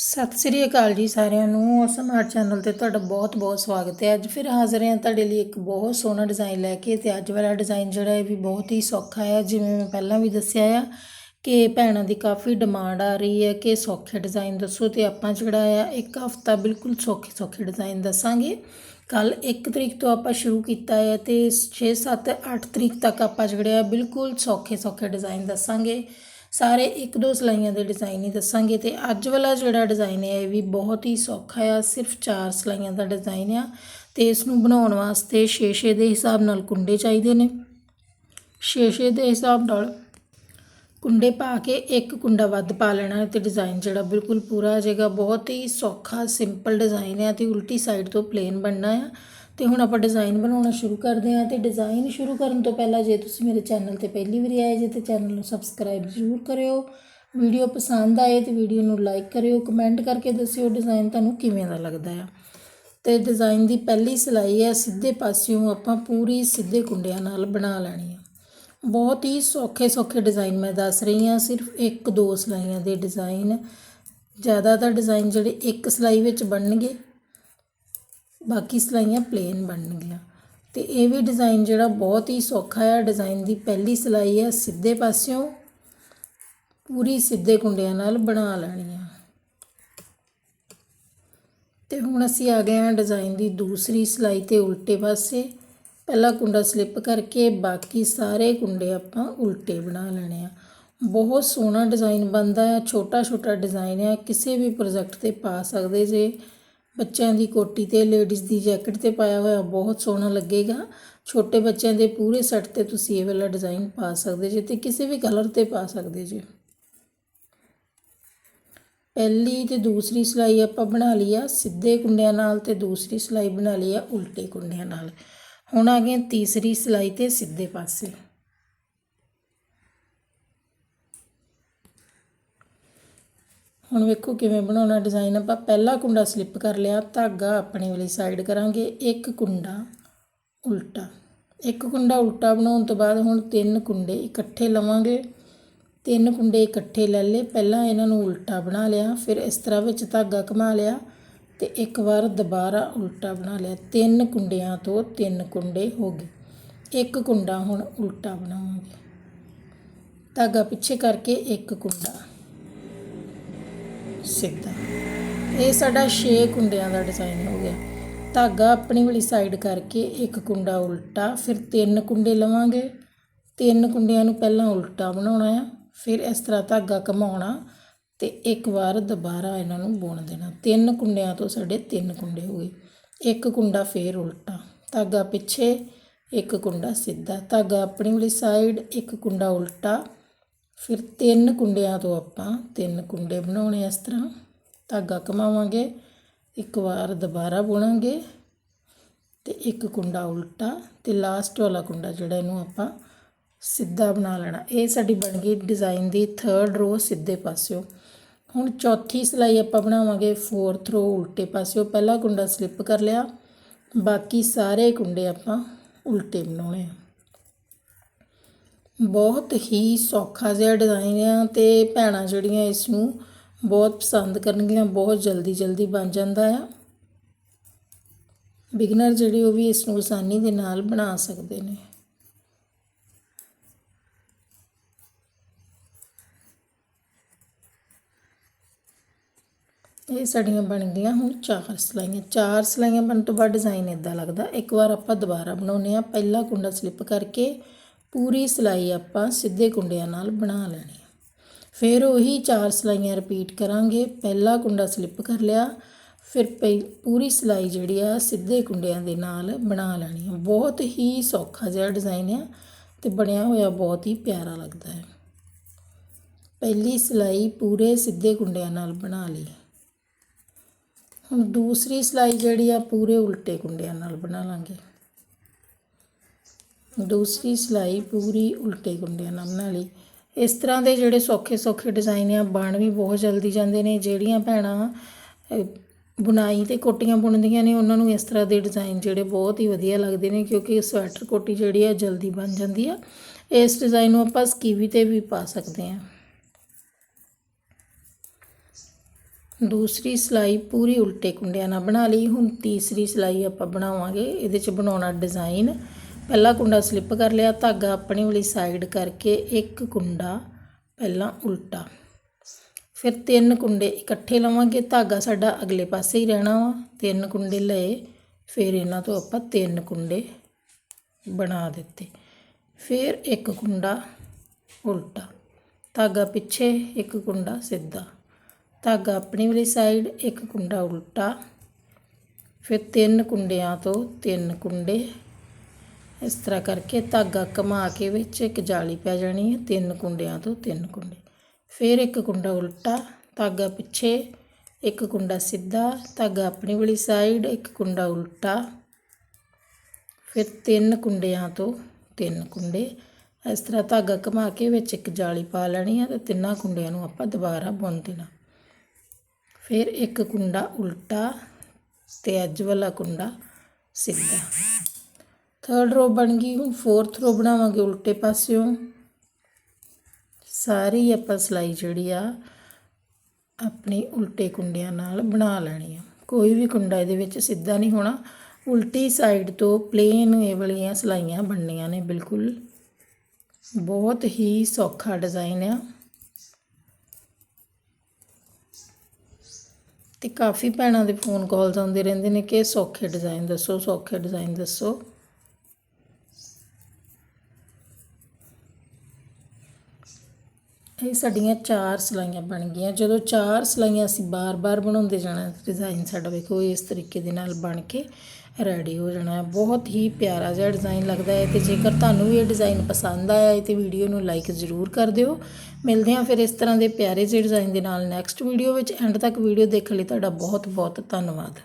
ਸਤਿ ਸ੍ਰੀ ਅਕਾਲ ਜੀ ਸਾਰਿਆਂ ਨੂੰ। ਸਮਾਰਟ ਚੈਨਲ ਤੇ ਤੁਹਾਡਾ ਬਹੁਤ-ਬਹੁਤ ਸਵਾਗਤ ਹੈ। ਅੱਜ ਫਿਰ ਹਾਜ਼ਰ ਹਾਂ ਤੁਹਾਡੇ ਲਈ ਇੱਕ ਬਹੁਤ ਸੋਹਣਾ ਡਿਜ਼ਾਈਨ ਲੈ ਕੇ ਤੇ ਅੱਜ ਵਾਲਾ ਡਿਜ਼ਾਈਨ ਜਿਹੜਾ ਇਹ ਵੀ ਬਹੁਤ ਹੀ ਸੌਖਾ ਹੈ। ਜਿਵੇਂ ਮੈਂ ਪਹਿਲਾਂ ਵੀ ਦੱਸਿਆ ਆ ਕਿ ਭੈਣਾਂ ਦੀ ਕਾਫੀ ਡਿਮਾਂਡ ਆ ਰਹੀ ਹੈ ਕਿ ਸੌਖੇ ਡਿਜ਼ਾਈਨ ਦੱਸੋ ਤੇ ਆਪਾਂ ਜਿਹੜਾ ਆ ਇੱਕ ਹਫਤਾ ਬਿਲਕੁਲ ਸੌਖੇ ਸੌਖੇ ਡਿਜ਼ਾਈਨ ਦੱਸਾਂਗੇ। ਕੱਲ 1 ਤਰੀਕ ਤੋਂ ਆਪਾਂ ਸ਼ੁਰੂ ਕੀਤਾ ਹੈ ਤੇ 6 7 8 ਤਰੀਕ ਤੱਕ ਆਪਾਂ ਜਿਹੜੇ ਆ ਬਿਲਕੁਲ ਸੌਖੇ ਸੌਖੇ ਡਿਜ਼ਾਈਨ ਦੱਸਾਂਗੇ। ਸਾਰੇ ਇੱਕ ਦੋ ਸਲਾਈਆਂ ਦੇ ਡਿਜ਼ਾਈਨ ਹੀ ਦੱਸਾਂਗੇ ਤੇ ਅੱਜ ਵਾਲਾ ਜਿਹੜਾ ਡਿਜ਼ਾਈਨ ਹੈ, ਇਹ ਵੀ ਬਹੁਤ ਹੀ ਸੌਖਾ ਆ, ਸਿਰਫ ਚਾਰ ਸਲਾਈਆਂ ਦਾ ਡਿਜ਼ਾਈਨ ਆ ਤੇ ਇਸ ਨੂੰ ਬਣਾਉਣ ਵਾਸਤੇ 6-6 ਦੇ ਹਿਸਾਬ ਨਾਲ ਕੁੰਡੇ ਚਾਹੀਦੇ ਨੇ। 6-6 ਦੇ ਹਿਸਾਬ ਨਾਲ ਕੁੰਡੇ ਪਾ ਕੇ ਇੱਕ ਕੁੰਡਾ ਵੱਧ ਪਾ ਲੈਣਾ ਤੇ ਡਿਜ਼ਾਈਨ ਜਿਹੜਾ ਬਿਲਕੁਲ ਪੂਰਾ ਆ ਜਾਏਗਾ। ਬਹੁਤ ਹੀ ਸੌਖਾ ਸਿੰਪਲ ਡਿਜ਼ਾਈਨ ਹੈ ਤੇ ਉਲਟੀ ਸਾਈਡ ਤੋਂ ਪਲੇਨ ਬਣਨਾ ਆ। ਤੇ ਹੁਣ ਆਪਾਂ ਡਿਜ਼ਾਈਨ ਬਣਾਉਣਾ ਸ਼ੁਰੂ ਕਰਦੇ ਹਾਂ ਤੇ ਡਿਜ਼ਾਈਨ ਸ਼ੁਰੂ ਕਰਨ ਤੋਂ ਪਹਿਲਾਂ ਜੇ ਤੁਸੀਂ ਮੇਰੇ ਚੈਨਲ ਤੇ ਪਹਿਲੀ ਵਾਰੀ ਆਏ ਜੇ ਤੇ ਚੈਨਲ ਨੂੰ ਸਬਸਕ੍ਰਾਈਬ ਜ਼ਰੂਰ ਕਰਿਓ। ਵੀਡੀਓ ਪਸੰਦ ਆਏ ਤੇ ਵੀਡੀਓ ਨੂੰ ਲਾਈਕ ਕਰਿਓ ਕਮੈਂਟ ਕਰਕੇ ਦੱਸਿਓ ਡਿਜ਼ਾਈਨ ਤੁਹਾਨੂੰ ਕਿਵੇਂ ਦਾ ਲੱਗਦਾ ਆ। ਤੇ ਡਿਜ਼ਾਈਨ ਦੀ ਪਹਿਲੀ ਸਿਲਾਈ ਹੈ, ਸਿੱਧੇ ਪਾਸਿਓਂ ਆਪਾਂ ਪੂਰੀ ਸਿੱਧੇ ਕੁੰਡਿਆਂ ਨਾਲ ਬਣਾ ਲੈਣੀ ਆ। ਬਹੁਤ ਹੀ ਸੌਖੇ ਸੌਖੇ ਡਿਜ਼ਾਈਨ ਮੈਂ ਦੱਸ ਰਹੀ ਹਾਂ, ਸਿਰਫ ਇੱਕ ਦੋ ਸਿਲਾਈਆਂ ਦੇ ਡਿਜ਼ਾਈਨ ਜ਼ਿਆਦਾਤਰ ਡਿਜ਼ਾਈਨ ਜਿਹੜੇ ਇੱਕ ਸਿਲਾਈ ਵਿੱਚ ਬਣਨਗੇ ਬਾਕੀ ਸਿਲਾਈਆਂ ਪਲੇਨ ਬਣਨਗੀਆਂ ਤੇ ਇਹ ਵੀ ਡਿਜ਼ਾਈਨ ਜਿਹੜਾ ਬਹੁਤ ਹੀ ਸੌਖਾ ਹੈ ਡਿਜ਼ਾਈਨ ਦੀ ਪਹਿਲੀ ਸਿਲਾਈ ਹੈ ਸਿੱਧੇ ਪਾਸਿਓਂ ਪੂਰੀ ਸਿੱਧੇ ਕੁੰਡਿਆਂ ਨਾਲ ਬਣਾ ਲੈਣੀ ਆ। ਤੇ ਹੁਣ ਅਸੀਂ ਆ ਗਏ ਹਾਂ ਡਿਜ਼ਾਈਨ ਦੀ ਦੂਸਰੀ ਸਿਲਾਈ ਤੇ ਉਲਟੇ ਪਾਸੇ। ਪਹਿਲਾ ਕੁੰਡਾ ਸਲਿੱਪ ਕਰਕੇ ਬਾਕੀ ਸਾਰੇ ਕੁੰਡੇ ਆਪਾਂ ਉਲਟੇ ਬਣਾ ਲੈਣੇ ਆ। ਬਹੁਤ ਸੋਹਣਾ ਡਿਜ਼ਾਈਨ ਬਣਦਾ ਹੈ ਛੋਟਾ ਛੋਟਾ ਡਿਜ਼ਾਈਨ ਹੈ ਕਿਸੇ ਵੀ ਪ੍ਰੋਜੈਕਟ ਤੇ ਪਾ ਸਕਦੇ ਜੇ। ਬੱਚਿਆਂ ਦੀ ਕੋਟੀ ਤੇ ਲੇਡੀਜ਼ ਦੀ ਜੈਕਟ ਤੇ ਪਾਇਆ ਹੋਇਆ, ਬਹੁਤ ਸੋਹਣਾ ਲੱਗੇਗਾ। ਛੋਟੇ ਬੱਚਿਆਂ ਦੇ ਪੂਰੇ ਸੈੱਟ ਤੇ ਤੁਸੀਂ ਇਹ ਵਾਲਾ ਡਿਜ਼ਾਈਨ ਪਾ ਸਕਦੇ ਜੇ ਤੇ ਕਿਸੇ ਵੀ ਕਲਰ ਤੇ ਪਾ ਸਕਦੇ ਜੇ। ਪਹਿਲੀ ਤੇ ਦੂਸਰੀ ਸਿਲਾਈ ਆਪਾਂ ਬਣਾ ਲਈ ਆ, ਸਿੱਧੇ ਕੁੰਡਿਆਂ ਨਾਲ ਤੇ ਦੂਸਰੀ ਸਿਲਾਈ ਬਣਾ ਲਈ ਆ, ਉਲਟੇ ਕੁੰਡਿਆਂ ਨਾਲ। ਹੁਣ ਆ ਗਏ ਤੀਸਰੀ ਸਿਲਾਈ ਤੇ ਸਿੱਧੇ ਪਾਸੇ। ਹੁਣ ਵੇਖੋ ਕਿਵੇਂ ਬਣਾਉਣਾ ਡਿਜ਼ਾਈਨ ਆਪਾਂ ਪਹਿਲਾ ਕੁੰਡਾ ਸਲਿੱਪ ਕਰ ਲਿਆ, ਧਾਗਾ ਆਪਣੇ ਵਾਲੀ ਸਾਈਡ ਕਰਾਂਗੇ, ਇੱਕ ਕੁੰਡਾ ਉਲਟਾ। ਇੱਕ ਕੁੰਡਾ ਉਲਟਾ ਬਣਾਉਣ ਤੋਂ ਬਾਅਦ ਹੁਣ ਤਿੰਨ ਕੁੰਡੇ ਇਕੱਠੇ ਲਵਾਂਗੇ। ਤਿੰਨ ਕੁੰਡੇ ਇਕੱਠੇ ਲੈ ਲਏ, ਪਹਿਲਾਂ ਇਹਨਾਂ ਨੂੰ ਉਲਟਾ ਬਣਾ ਲਿਆ, ਫਿਰ ਇਸ ਤਰ੍ਹਾਂ ਵਿੱਚ ਧਾਗਾ ਘੁਮਾ ਲਿਆ ਤੇ ਇੱਕ ਵਾਰ ਦੁਬਾਰਾ ਉਲਟਾ ਬਣਾ ਲਿਆ। ਤਿੰਨ ਕੁੰਡਿਆਂ ਤੋਂ ਤਿੰਨ ਕੁੰਡੇ ਹੋ ਗਏ। ਇੱਕ ਕੁੰਡਾ ਹੁਣ ਉਲਟਾ ਬਣਾਵਾਂਗੇ। ਧਾਗਾ ਪਿੱਛੇ ਕਰਕੇ ਇੱਕ ਕੁੰਡਾ। ਸਿੱਧਾ ਇਹ ਸਾਡਾ 6 ਕੁੰਡਿਆਂ ਦਾ ਡਿਜ਼ਾਈਨ ਹੋ ਗਿਆ। ਧਾਗਾ ਆਪਣੀ ਵਾਲੀ ਸਾਈਡ ਕਰਕੇ ਇੱਕ ਕੁੰਡਾ ਉਲਟਾ, ਫਿਰ ਤਿੰਨ ਕੁੰਡੇ ਲਵਾਂਗੇ। ਤਿੰਨ ਕੁੰਡਿਆਂ ਨੂੰ ਪਹਿਲਾਂ ਉਲਟਾ ਬਣਾਉਣਾ ਆ, ਫਿਰ ਇਸ ਤਰ੍ਹਾਂ ਧਾਗਾ ਘਮਾਉਣਾ ਤੇ ਇੱਕ ਵਾਰ ਦੁਬਾਰਾ ਇਹਨਾਂ ਨੂੰ ਬੁਣ ਦੇਣਾ। ਤਿੰਨ ਕੁੰਡਿਆਂ ਤੋਂ ਸਾਡੇ ਤਿੰਨ ਕੁੰਡੇ ਹੋ ਗਏ। ਇੱਕ ਕੁੰਡਾ ਫੇਰ ਉਲਟਾ। ਧਾਗਾ ਪਿੱਛੇ, ਇੱਕ ਕੁੰਡਾ ਸਿੱਧਾ। ਧਾਗਾ ਆਪਣੀ ਵਾਲੀ ਸਾਈਡ ਇੱਕ ਕੁੰਡਾ ਉਲਟਾ। ਫਿਰ ਤਿੰਨ ਕੁੰਡਿਆਂ ਤੋਂ ਆਪਾਂ ਤਿੰਨ ਕੁੰਡੇ ਬਣਾਉਣੇ ਇਸ ਤਰ੍ਹਾਂ। ਧਾਗਾ ਘਮਾਵਾਂਗੇ, ਇੱਕ ਵਾਰ ਦੁਬਾਰਾ ਬੁਣਾਂਗੇ ਤੇ ਇੱਕ ਕੁੰਡਾ ਉਲਟਾ ਤੇ ਲਾਸਟ ਵਾਲਾ ਕੁੰਡਾ ਜਿਹੜਾ ਇਹਨੂੰ ਆਪਾਂ ਸਿੱਧਾ ਬਣਾ ਲੈਣਾ। ਇਹ ਸਾਡੀ ਬਣ ਗਈ ਡਿਜ਼ਾਈਨ ਦੀ ਥਰਡ ਰੋ ਸਿੱਧੇ ਪਾਸਿਓ। ਹੁਣ ਚੌਥੀ ਸਿਲਾਈ ਆਪਾਂ ਬਣਾਵਾਂਗੇ ਫੋਰਥ ਰੋ ਉਲਟੇ ਪਾਸਿਓ। ਪਹਿਲਾ ਕੁੰਡਾ ਸਲਿੱਪ ਕਰ ਲਿਆ, ਬਾਕੀ ਸਾਰੇ ਕੁੰਡੇ ਆਪਾਂ ਉਲਟੇ ਬਣਾਉਣੇ ਆ। ਬਹੁਤ ਹੀ ਸੌਖਾ ਜਿਹਾ ਡਿਜ਼ਾਈਨ ਆ ਤੇ ਭੈਣਾਂ ਜਿਹੜੀਆਂ ਇਸ ਨੂੰ ਬਹੁਤ ਪਸੰਦ ਕਰਨਗੀਆਂ, ਬਹੁਤ ਜਲਦੀ ਜਲਦੀ ਬਣ ਜਾਂਦਾ ਆ। ਬਿਗਨਰ ਜਿਹੜੇ ਉਹ ਵੀ ਇਸ ਨੂੰ ਆਸਾਨੀ ਦੇ ਨਾਲ ਬਣਾ ਸਕਦੇ ਨੇ। ਇਹ ਸਾਡੀਆਂ ਬਣ ਗਈਆਂ ਹੁਣ ਚਾਰ ਸਲਾਈਆਂ। ਚਾਰ ਸਲਾਈਆਂ ਬਣਨ ਤੋਂ ਬਾਅਦ ਡਿਜ਼ਾਈਨ ਇਦਾਂ ਲੱਗਦਾ। ਇੱਕ ਵਾਰ ਆਪਾਂ ਦੁਬਾਰਾ ਬਣਾਉਨੇ ਆ ਪਹਿਲਾ ਕੁੰਡਾ ਸਲਿੱਪ ਕਰਕੇ ਪੂਰੀ ਸਿਲਾਈ ਆਪਾਂ ਸਿੱਧੇ ਕੁੰਡਿਆਂ ਨਾਲ ਬਣਾ ਲੈਣੀ ਹੈ ਫਿਰ ਉਹੀ ਚਾਰ ਸਿਲਾਈਆਂ ਰਿਪੀਟ ਕਰਾਂਗੇ। ਪਹਿਲਾ ਕੁੰਡਾ ਸਲਿੱਪ ਕਰ ਲਿਆ, ਫਿਰ ਪੂਰੀ ਸਿਲਾਈ ਜਿਹੜੀ ਆ ਸਿੱਧੇ ਕੁੰਡਿਆਂ ਦੇ ਨਾਲ ਬਣਾ ਲੈਣੀ ਹੈ ਬਹੁਤ ਹੀ ਸੌਖਾ ਜਿਹਾ ਡਿਜ਼ਾਈਨ ਹੈ ਤੇ ਬਣਿਆ ਹੋਇਆ ਬਹੁਤ ਹੀ ਪਿਆਰਾ ਲੱਗਦਾ ਹੈ। ਪਹਿਲੀ ਸਿਲਾਈ ਪੂਰੇ ਸਿੱਧੇ ਕੁੰਡਿਆਂ ਨਾਲ ਬਣਾ ਲਈ। ਹੁਣ ਦੂਸਰੀ ਸਿਲਾਈ ਜਿਹੜੀ ਆ ਪੂਰੇ ਉਲਟੇ ਕੁੰਡਿਆਂ ਨਾਲ ਬਣਾ ਲਾਂਗੇ। ਦੂਸਰੀ ਸਿਲਾਈ ਪੂਰੀ ਉਲਟੇ ਕੁੰਡਿਆਂ ਨਾਲ ਬਣਾ ਲਈ। ਇਸ ਤਰ੍ਹਾਂ ਦੇ ਜਿਹੜੇ ਸੌਖੇ ਸੌਖੇ ਡਿਜ਼ਾਈਨ ਆ, ਬਣ ਵੀ ਬਹੁਤ ਜਲਦੀ ਜਾਂਦੇ ਨੇ। ਜਿਹੜੀਆਂ ਭੈਣਾਂ ਬੁਣਾਈ ਤੇ ਕੋਟੀਆਂ ਬੁਣਦੀਆਂ ਨੇ, ਉਹਨਾਂ ਨੂੰ ਇਸ ਤਰ੍ਹਾਂ ਦੇ ਡਿਜ਼ਾਈਨ ਜਿਹੜੇ ਬਹੁਤ ਹੀ ਵਧੀਆ ਲੱਗਦੇ ਨੇ, ਕਿਉਂਕਿ ਸਵੈਟਰ ਕੋਟੀ ਜਿਹੜੀ ਆ, ਜਲਦੀ ਬਣ ਜਾਂਦੀ ਆ। ਇਸ ਡਿਜ਼ਾਈਨ ਨੂੰ ਆਪਾਂ ਸਕੀਵੀ ਤੇ ਵੀ ਪਾ ਸਕਦੇ ਆ। ਦੂਸਰੀ ਸਿਲਾਈ ਪੂਰੀ ਉਲਟੇ ਕੁੰਡਿਆਂ ਨਾਲ ਬਣਾ ਲਈ। ਹੁਣ ਤੀਸਰੀ ਸਿਲਾਈ ਆਪਾਂ ਬਣਾਵਾਂਗੇ। ਇਹਦੇ 'ਚ ਬਣਾਉਣਾ ਡਿਜ਼ਾਈਨ ਪਹਿਲਾ ਕੁੰਡਾ ਸਲਿੱਪ ਕਰ ਲਿਆ, ਧਾਗਾ ਆਪਣੀ ਵਾਲੀ ਸਾਈਡ ਕਰਕੇ ਇੱਕ ਕੁੰਡਾ ਪਹਿਲਾਂ ਉਲਟਾ। ਫਿਰ ਤਿੰਨ ਕੁੰਡੇ ਇਕੱਠੇ ਲਵਾਂਗੇ, ਧਾਗਾ ਸਾਡਾ ਅਗਲੇ ਪਾਸੇ ਹੀ ਰਹਿਣਾ ਵਾ। ਤਿੰਨ ਕੁੰਡੇ ਲਏ, ਫਿਰ ਇਹਨਾਂ ਤੋਂ ਆਪਾਂ ਤਿੰਨ ਕੁੰਡੇ ਬਣਾ ਦਿੱਤੇ। ਫਿਰ ਇੱਕ ਕੁੰਡਾ ਉਲਟਾ, ਧਾਗਾ ਪਿੱਛੇ, ਇੱਕ ਕੁੰਡਾ ਸਿੱਧਾ। ਧਾਗਾ ਆਪਣੀ ਵਾਲੀ ਸਾਈਡ ਇੱਕ ਕੁੰਡਾ ਉਲਟਾ। ਫਿਰ ਤਿੰਨ ਕੁੰਡਿਆਂ ਤੋਂ ਤਿੰਨ ਕੁੰਡੇ ਇਸ ਤਰ੍ਹਾਂ ਕਰਕੇ ਧਾਗਾ ਘੁਮਾ ਕੇ ਵਿੱਚ ਇੱਕ ਜਾਲੀ ਪੈ ਜਾਣੀ ਹੈ, ਤਿੰਨ ਕੁੰਡਿਆਂ ਤੋਂ ਤਿੰਨ ਕੁੰਡੇ। ਫਿਰ ਇੱਕ ਕੁੰਡਾ ਉਲਟਾ, ਧਾਗਾ ਪਿੱਛੇ, ਇੱਕ ਕੁੰਡਾ ਸਿੱਧਾ, ਧਾਗਾ ਆਪਣੀ ਵਾਲੀ ਸਾਈਡ ਇੱਕ ਕੁੰਡਾ ਉਲਟਾ। ਫਿਰ ਤਿੰਨ ਕੁੰਡਿਆਂ ਤੋਂ ਤਿੰਨ ਕੁੰਡੇ। ਇਸ ਤਰ੍ਹਾਂ ਧਾਗਾ ਘੁਮਾ ਕੇ ਵਿੱਚ ਇੱਕ ਜਾਲੀ ਪਾ ਲੈਣੀ ਹੈ ਤੇ ਤਿੰਨਾਂ ਕੁੰਡਿਆਂ ਨੂੰ ਆਪਾਂ ਦੁਬਾਰਾ ਬੁਣ ਦੇਣਾ। ਫਿਰ ਇੱਕ ਕੁੰਡਾ ਉਲਟਾ ਤੇ ਅੱਜ ਵਾਲਾ ਕੁੰਡਾ ਸਿੱਧਾ। ਥਰਡ ਰੋ ਬਣ ਗਈ ਹੁਣ ਫੋਰਥ ਰੋ ਬਣਾਵਾਂਗੇ ਉਲਟੇ ਪਾਸਿਓਂ। ਸਾਰੀ ਆਪਾਂ ਸਿਲਾਈ ਜਿਹੜੀ ਆ, ਆਪਣੀ ਉਲਟੇ ਕੁੰਡਿਆਂ ਨਾਲ ਬਣਾ ਲੈਣੀ ਆ। ਕੋਈ ਵੀ ਕੁੰਡਾ ਇਹਦੇ ਵਿੱਚ ਸਿੱਧਾ ਨਹੀਂ ਹੋਣਾ। ਉਲਟੀ ਸਾਈਡ ਤੋਂ ਪਲੇਨ ਇਹ ਵਾਲੀਆਂ ਸਿਲਾਈਆਂ ਬਣਨੀਆਂ ਨੇ, ਬਿਲਕੁਲ। ਬਹੁਤ ਹੀ ਸੌਖਾ ਡਿਜ਼ਾਈਨ ਆ। ਤੇ ਕਾਫੀ ਭੈਣਾਂ ਦੇ ਫੋਨ ਕਾਲਸ ਆਉਂਦੇ ਰਹਿੰਦੇ ਨੇ ਕਿ ਸੌਖੇ ਡਿਜ਼ਾਈਨ ਦੱਸੋ, ਸੌਖੇ ਡਿਜ਼ਾਈਨ ਦੱਸੋ। ਇਹ ਸਾਡੀਆਂ ਚਾਰ ਸਲਾਈਆਂ ਬਣ ਗਈਆਂ। ਜਦੋਂ ਚਾਰ ਸਲਾਈਆਂ ਅਸੀਂ ਬਾਰ-ਬਾਰ ਬਣਾਉਂਦੇ ਜਾਣਾ ਡਿਜ਼ਾਈਨ ਸਾਡਾ ਵੇਖੋ ਇਸ ਤਰੀਕੇ ਦੇ ਨਾਲ ਬਣ ਕੇ ਰੈਡੀ ਹੋ ਜਾਣਾ। ਹੈ ਬਹੁਤ ਹੀ ਪਿਆਰਾ ਜਿਹਾ ਡਿਜ਼ਾਈਨ ਲੱਗਦਾ ਹੈ ਤੇ ਜੇਕਰ ਤੁਹਾਨੂੰ ਵੀ ਇਹ ਡਿਜ਼ਾਈਨ ਪਸੰਦ ਆਇਆ ਹੈ ਤੇ ਵੀਡੀਓ ਨੂੰ ਲਾਈਕ ਜ਼ਰੂਰ ਕਰ ਦਿਓ। ਮਿਲਦੇ ਹਾਂ ਫਿਰ ਇਸ ਤਰ੍ਹਾਂ ਦੇ ਪਿਆਰੇ ਜਿਹੇ ਡਿਜ਼ਾਈਨ ਦੇ ਨਾਲ ਨੈਕਸਟ ਵੀਡੀਓ ਵਿੱਚ। ਐਂਡ ਤੱਕ ਵੀਡੀਓ ਦੇਖਣ ਲਈ ਤੁਹਾਡਾ ਬਹੁਤ ਬਹੁਤ ਧੰਨਵਾਦ।